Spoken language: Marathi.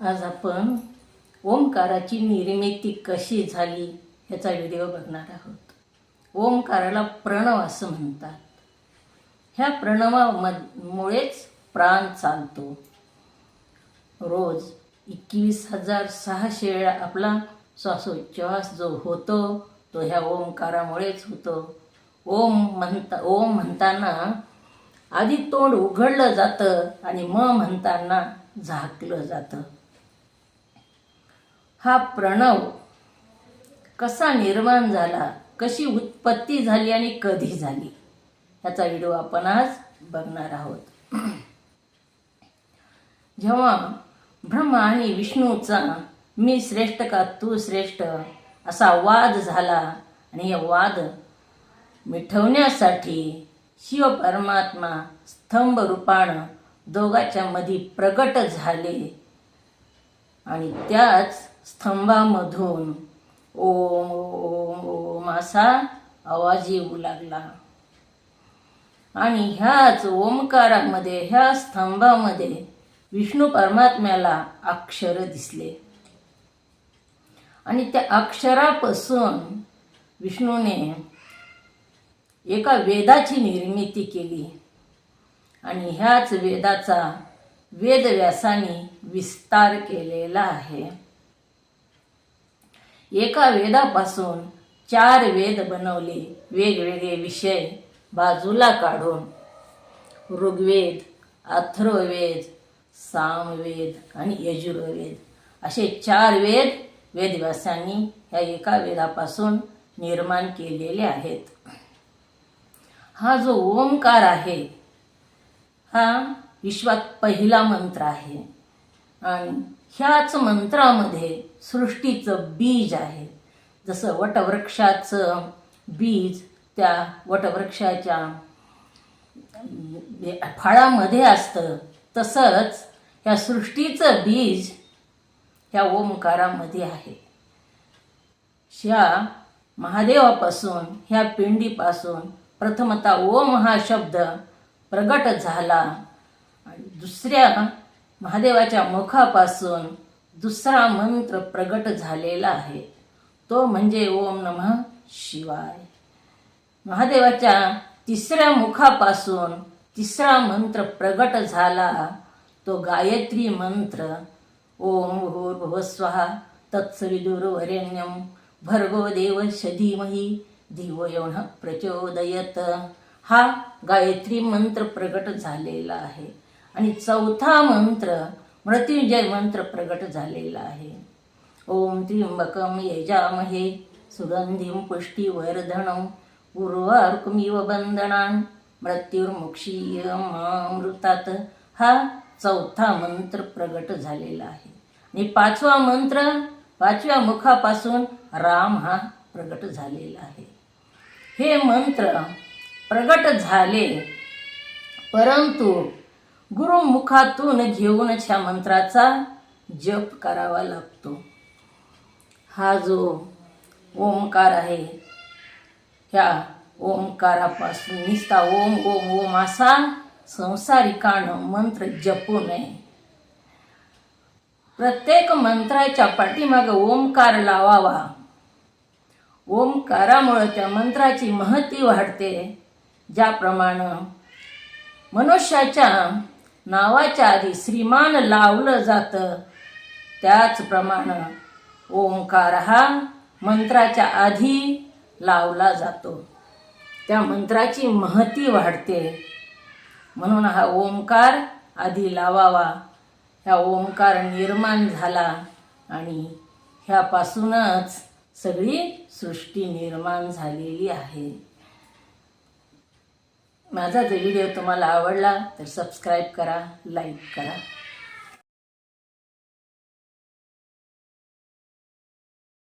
आज आपण ओंकाराची निर्मिती कशी झाली ह्याचा व्हिडिओ बघणार आहोत. ओंकाराला प्रणव असं म्हणतात. ह्या प्रणवामुळेच प्राण चालतो. रोज एकवीस हजार सहाशे वेळा आपला श्वासोच्छ्वास जो होतो तो ह्या ओंकारामुळेच होतो. ओम म्हणता ओम म्हणताना आधी तोंड उघडलं जातं आणि म म्हणताना झाकलं जातं. हा प्रणव कसा निर्माण झाला कशी उत्पत्ती झाली आणि कधी झाली ह्याचा व्हिडिओ आपण आज बघणार आहोत. जेव्हा ब्रह्मा आणि विष्णूचा मी श्रेष्ठ का तू श्रेष्ठ असा वाद झाला आणि हे वाद मिठवण्यासाठी शिव परमात्मा स्तंभ रूपानं दोघाच्या मध्ये प्रगट झाले. आणि त्याच स्तंभामधून. ओम ओम ओम असा आवाज येऊ लागला. आणि ह्याच ओमकारामध्ये ह्या स्तंभामध्ये विष्णू परमात्म्याला अक्षर दिसले. आणि त्या अक्षरापासून विष्णूने एका वेदाची निर्मिती केली. आणि ह्याच वेदाचा वेदव्यासाने विस्तार केलेला आहे. एका वेदापासून चार वेद बनवले वेगवेगळे विषय बाजूला काढून. ऋग्वेद अथर्ववेद सामवेद आणि यजुर्वेद. असे चार वेद वेदव्यासांनी ह्या एका वेदापासून निर्माण केलेले आहेत. हा जो ओंकार आहे हा विश्वात पहिला मंत्र आहे. ह्याच मंत्रामध्ये सृष्टीचं बीज आहे. जसं वटवृक्षाचं बीज त्या वटवृक्षाच्या फळामध्ये असतं तसंच ह्या सृष्टीचं बीज ह्या ओंकारामध्ये आहे. ह्या महादेवापासून ह्या पिंडीपासून प्रथमतः ओम हा शब्द प्रगट झाला. आणि दुसऱ्या महादेवाच्या मुखापासून दुसरा मंत्र प्रगट झालेला आहे. तो म्हणजे ओम नमः शिवाय. महादेवाच्या तिसऱ्या मुखापासून तिसरा मंत्र प्रगट झाला. तो गायत्री मंत्र ओम भूर्भुव तत्सविदुर्वरेण्यम भर्गो देव शधीमही धिवो प्रचोदयत. हा गायत्री मंत्र प्रगट झालेला आहे. आणि चौथा मंत्र मृत्युंजय मंत्र प्रगट झालेला आहे. ओम त्र्यंबकम यजामहे सुगंधिं पूर्वार्कमिव बंधनान मृत्युर्मुक्षीय मामृतात. हा चौथा मंत्र प्रगट झालेला आहे. आणि पाचवा मंत्र पाचव्या मुखापासून राम हा प्रगट झालेला आहे. हे मंत्र प्रगट झाले परंतु गुरुमुखातून घेऊनच ह्या मंत्राचा जप करावा लागतो. हा जो ओंकार आहे ह्या ओंकारापासून निस्ता ओम ओम ओम असा संसारिकानं मंत्र जपू नये प्रत्येक मंत्राच्या पाठीमाग ओंकार लावावा. ओंकारामुळं त्या मंत्राची महती वाढते. ज्याप्रमाणे मनुष्याच्या नावाच्या आधी श्रीमान लावलं जातं. त्याचप्रमाणे ओंकार हा मंत्राच्या आधी लावला जातो. त्या मंत्राची महती वाढते. म्हणून हा ओंकार आधी लावावा. ह्या ओंकार निर्माण झाला आणि ह्यापासूनच सगळी सृष्टी निर्माण झालेली आहे. माझा जर व्हिडिओ तुम्हाला आवडला तर सबस्क्राईब करा लाईक करा.